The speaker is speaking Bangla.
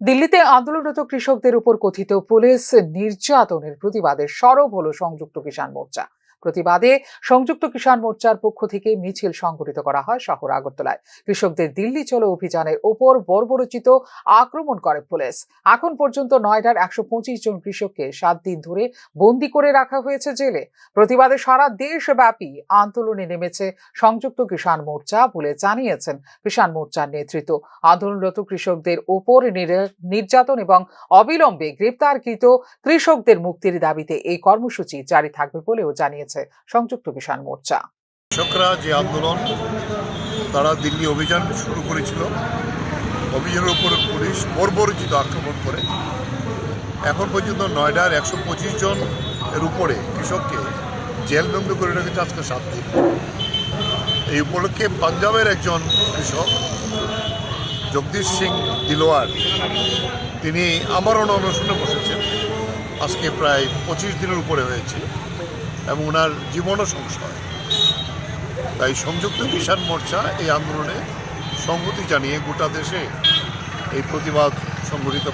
দিল্লিতে আন্দোলনরত কৃষকদের উপর কথিত পুলিশ নির্যাতনের প্রতিবাদে সরব হল সংযুক্ত কিষাণ মোর্চা। প্রতিবাদে সংযুক্ত কিষাণ মোর্চার পক্ষ থেকে মিছিল সংগঠিত করা হয় শহর আগরতলায়। কৃষকদের দিল্লি চলো অভিযানের ওপর বর্বরচিত আক্রমণ করে পুলিশ। এখন পর্যন্ত নয়ডার একশো পঁচিশ জন কৃষককে সাত দিন ধরে বন্দি করে রাখা হয়েছে জেলে। প্রতিবাদে সারা দেশব্যাপী আন্দোলনে নেমেছে সংযুক্ত কিষাণ মোর্চা বলে জানিয়েছেন কিষাণ মোর্চার নেতৃত্ব। আন্দোলনরত কৃষকদের ওপর নির- নির্যাতন এবং অবিলম্বে গ্রেপ্তারকৃত কৃষকদের মুক্তির দাবিতে এই কর্মসূচি জারি থাকবে বলেও জানিয়েছে সংযুক্ত কিষাণ মোর্চা। কৃষকরা যে আন্দোলন, তারা দিল্লি অভিযান শুরু করেছিল। অভিযানের উপর পুলিশ বর্বরচিত আক্রমণ করে। এখন পর্যন্ত নয়ডার একশো পঁচিশ জন এর উপরে কৃষককে জেলবন্দি করে রেখেছে আজকে সাত দিন। এই উপলক্ষে পাঞ্জাবের একজন কৃষক, জগদীশ সিং দিলোয়ার তিনি আমরণ অনশনে বসেছেন। আজকে প্রায় পঁচিশ দিনের উপরে হয়েছে। এবং ওনার জীবনও সংশয়। তাই সংযুক্ত কিষাণ মোর্চা এই আন্দোলনে সংহতি জানিয়ে গোটা দেশে এই প্রতিবাদ সংগঠিত